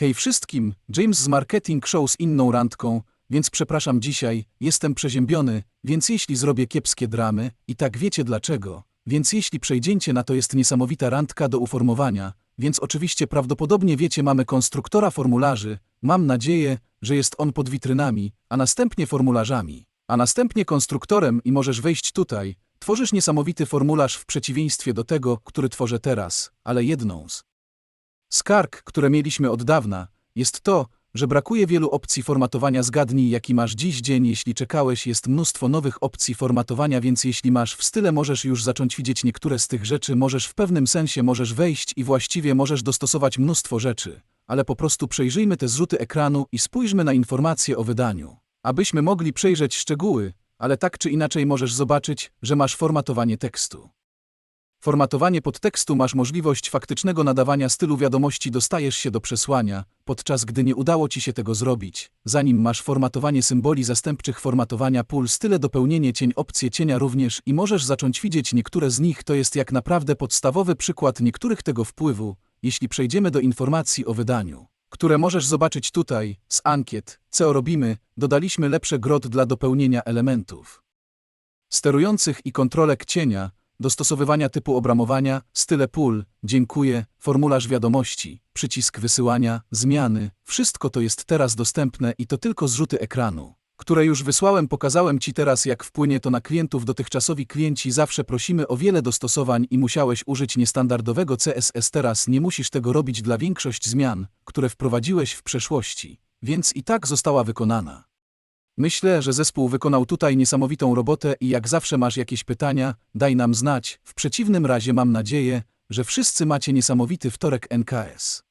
Hej wszystkim, James z Marketing Show z inną randką, więc przepraszam dzisiaj, jestem przeziębiony, więc jeśli zrobię kiepskie dramy, i tak wiecie dlaczego, więc jeśli przejdziecie na to jest niesamowita randka do uformowania, więc oczywiście prawdopodobnie wiecie mamy konstruktora formularzy, mam nadzieję, że jest on pod witrynami, a następnie formularzami, a następnie konstruktorem i możesz wejść tutaj, tworzysz niesamowity formularz w przeciwieństwie do tego, który tworzę teraz, ale jedną z Skarg, które mieliśmy od dawna, jest to, że brakuje wielu opcji formatowania. Zgadnij, jaki masz dziś dzień. Jeśli czekałeś, jest mnóstwo nowych opcji formatowania, więc jeśli masz w style, możesz już zacząć widzieć niektóre z tych rzeczy. Możesz w pewnym sensie możesz wejść i właściwie możesz dostosować mnóstwo rzeczy, ale po prostu przejrzyjmy te zrzuty ekranu i spójrzmy na informacje o wydaniu. Abyśmy mogli przejrzeć szczegóły, ale tak czy inaczej możesz zobaczyć, że masz formatowanie tekstu. Formatowanie podtekstu masz możliwość faktycznego nadawania stylu wiadomości dostajesz się do przesłania, podczas gdy nie udało ci się tego zrobić. Zanim masz formatowanie symboli zastępczych formatowania pól style dopełnienie cień opcje cienia również i możesz zacząć widzieć niektóre z nich to jest jak naprawdę podstawowy przykład niektórych tego wpływu, jeśli przejdziemy do informacji o wydaniu które możesz zobaczyć tutaj, z ankiet, co robimy, dodaliśmy lepsze grot dla dopełnienia elementów sterujących i kontrolek cienia, dostosowywania typu obramowania, style pól, dziękuję, formularz wiadomości, przycisk wysyłania, zmiany, wszystko to jest teraz dostępne i to tylko zrzuty ekranu, które już wysłałem, pokazałem Ci teraz jak wpłynie to na klientów. Dotychczasowi klienci zawsze prosimy o wiele dostosowań i musiałeś użyć niestandardowego CSS. Teraz nie musisz tego robić dla większość zmian, które wprowadziłeś w przeszłości, więc i tak została wykonana. Myślę, że zespół wykonał tutaj niesamowitą robotę i jak zawsze masz jakieś pytania, daj nam znać. W przeciwnym razie mam nadzieję, że wszyscy macie niesamowity wtorek NKS.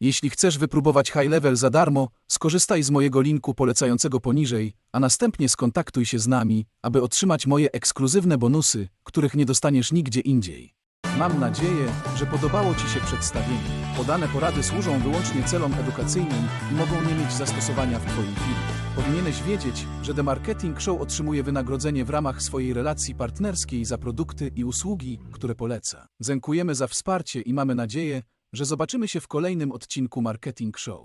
Jeśli chcesz wypróbować high level za darmo, skorzystaj z mojego linku polecającego poniżej, a następnie skontaktuj się z nami, aby otrzymać moje ekskluzywne bonusy, których nie dostaniesz nigdzie indziej. Mam nadzieję, że podobało Ci się przedstawienie. Podane porady służą wyłącznie celom edukacyjnym i mogą nie mieć zastosowania w Twoim filmie. Powinieneś wiedzieć, że The Marketing Show otrzymuje wynagrodzenie w ramach swojej relacji partnerskiej za produkty i usługi, które poleca. Dziękujemy za wsparcie i mamy nadzieję, że zobaczymy się w kolejnym odcinku Marketing Show.